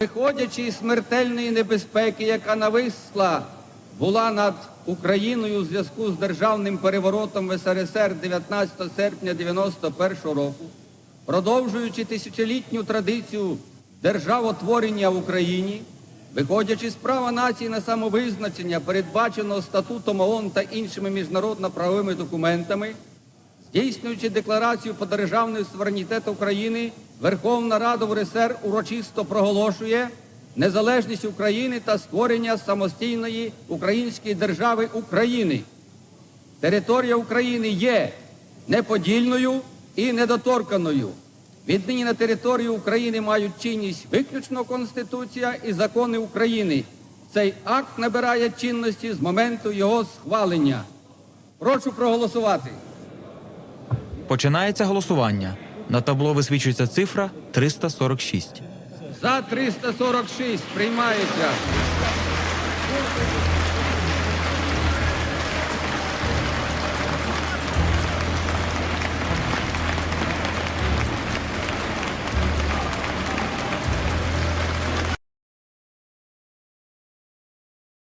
Виходячи із смертельної небезпеки, яка нависла була над Україною у зв'язку з державним переворотом в СРСР 19 серпня 91 року, продовжуючи тисячолітню традицію державотворення в Україні, виходячи з права нації на самовизначення, передбаченого статутом ООН та іншими міжнародно-правовими документами, Здійснюючи декларацію про державний суверенітет України, Верховна Рада в РСР урочисто проголошує незалежність України та створення самостійної української держави України. Територія України є неподільною і недоторканою. Віднині на території України мають чинність виключно Конституція і закони України. Цей акт набирає чинності з моменту його схвалення. Прошу проголосувати. Починається голосування. На табло висвічується цифра 346. За 346 приймається.